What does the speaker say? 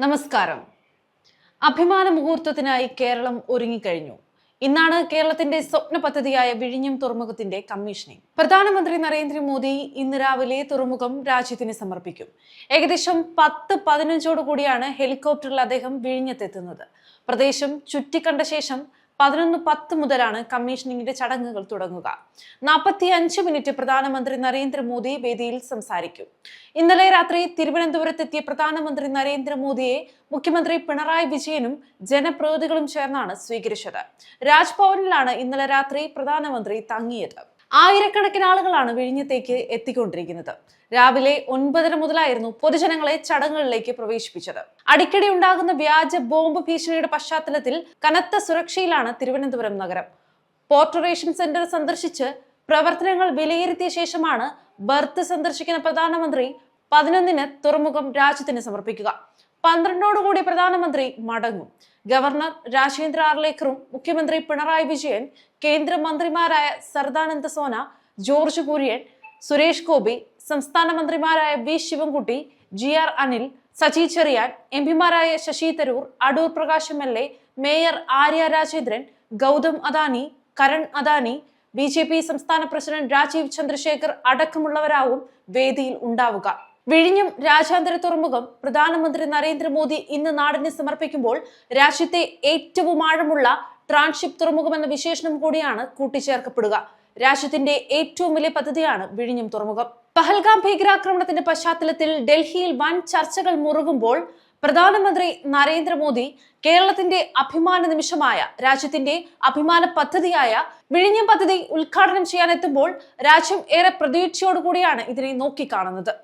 നമസ്കാരം. അഭിമാന മുഹൂർത്തത്തിനായി കേരളം ഒരുങ്ങിക്കഴിഞ്ഞു. ഇന്നാണ് കേരളത്തിന്റെ സ്വപ്ന പദ്ധതിയായ വിഴിഞ്ഞം തുറമുഖത്തിന്റെ കമ്മീഷനിങ്. പ്രധാനമന്ത്രി നരേന്ദ്രമോദി ഇന്ന് രാവിലെ തുറമുഖം രാജ്യത്തിന് സമർപ്പിക്കും. ഏകദേശം പത്ത് പതിനഞ്ചോടു കൂടിയാണ് ഹെലികോപ്റ്ററിൽ അദ്ദേഹം വിഴിഞ്ഞത്തെത്തുന്നത്. പ്രദേശം ചുറ്റിക്കണ്ട ശേഷം പതിനൊന്ന് പത്ത് മുതലാണ് കമ്മീഷനിങ്ങിന്റെ ചടങ്ങുകൾ തുടങ്ങുക. നാൽപ്പത്തി അഞ്ച് മിനിറ്റ് പ്രധാനമന്ത്രി നരേന്ദ്രമോദി വേദിയിൽ സംസാരിക്കും. ഇന്നലെ രാത്രി തിരുവനന്തപുരത്തെത്തിയ പ്രധാനമന്ത്രി നരേന്ദ്രമോദിയെ മുഖ്യമന്ത്രി പിണറായി വിജയനും ജനപ്രതിനിധികളും ചേർന്നാണ് സ്വീകരിച്ചത്. രാജ്ഭവനിലാണ് ഇന്നലെ രാത്രി പ്രധാനമന്ത്രി തങ്ങിയത്. ആയിരക്കണക്കിന് ആളുകളാണ് വിഴിഞ്ഞത്തേക്ക് എത്തിക്കൊണ്ടിരിക്കുന്നത്. രാവിലെ ഒൻപതര മുതലായിരുന്നു പൊതുജനങ്ങളെ ചടങ്ങുകളിലേക്ക് പ്രവേശിപ്പിച്ചത്. അടിക്കടി ഉണ്ടാകുന്ന വ്യാജ ബോംബ് ഭീഷണിയുടെ പശ്ചാത്തലത്തിൽ കനത്ത സുരക്ഷയിലാണ് തിരുവനന്തപുരം നഗരം. പോർട്ടറേഷൻ സെന്റർ സന്ദർശിച്ച് പ്രവർത്തനങ്ങൾ വിലയിരുത്തിയ ശേഷമാണ് ബർത്ത് സന്ദർശിക്കുന്ന പ്രധാനമന്ത്രി പതിനൊന്നിന് തുറമുഖം രാജ്യത്തിന് സമർപ്പിക്കുക. പന്ത്രണ്ടോടുകൂടി പ്രധാനമന്ത്രി മടങ്ങും. ഗവർണർ രാജേന്ദ്ര ആർലേക്കറും മുഖ്യമന്ത്രി പിണറായി വിജയൻ കേന്ദ്രമന്ത്രിമാരായ സർദാനന്ദ സോന ജോർജ് കുര്യൻ സുരേഷ് ഗോപി സംസ്ഥാന മന്ത്രിമാരായ V Sivankutty G R Anil Saji Cheriyan M പിമാരായ Shashi Tharoor Adoor Prakash M L A mayor Arya Rajendran Gautam Adani Karan Adani B J P സംസ്ഥാന പ്രസിഡന്റ് രാജീവ് ചന്ദ്രശേഖർ അടക്കമുള്ളവരാവും വേദിയിൽ ഉണ്ടാവുക. വിഴിഞ്ഞം രാജ്യാന്തര തുറമുഖം പ്രധാനമന്ത്രി നരേന്ദ്രമോദി ഇന്ന് നാടിന് സമർപ്പിക്കുമ്പോൾ രാജ്യത്തെ ഏറ്റവും ആഴമുള്ള ട്രാൻഷിപ്പ് തുറമുഖം എന്ന വിശേഷണം കൂടിയാണ് കൂട്ടിച്ചേർക്കപ്പെടുക. രാജ്യത്തിന്റെ ഏറ്റവും വലിയ പദ്ധതിയാണ് വിഴിഞ്ഞം തുറമുഖം. പഹൽഗാം ഭീകരാക്രമണത്തിന്റെ പശ്ചാത്തലത്തിൽ ഡൽഹിയിൽ വൻ ചർച്ചകൾ മുറുകുമ്പോൾ പ്രധാനമന്ത്രി നരേന്ദ്രമോദി കേരളത്തിന്റെ അഭിമാന നിമിഷമായ രാജ്യത്തിന്റെ അഭിമാന പദ്ധതിയായ വിഴിഞ്ഞം പദ്ധതി ഉദ്ഘാടനം ചെയ്യാനെത്തുമ്പോൾ രാജ്യം ഏറെ പ്രതീക്ഷയോടുകൂടിയാണ് ഇതിനെ നോക്കിക്കാണുന്നത്.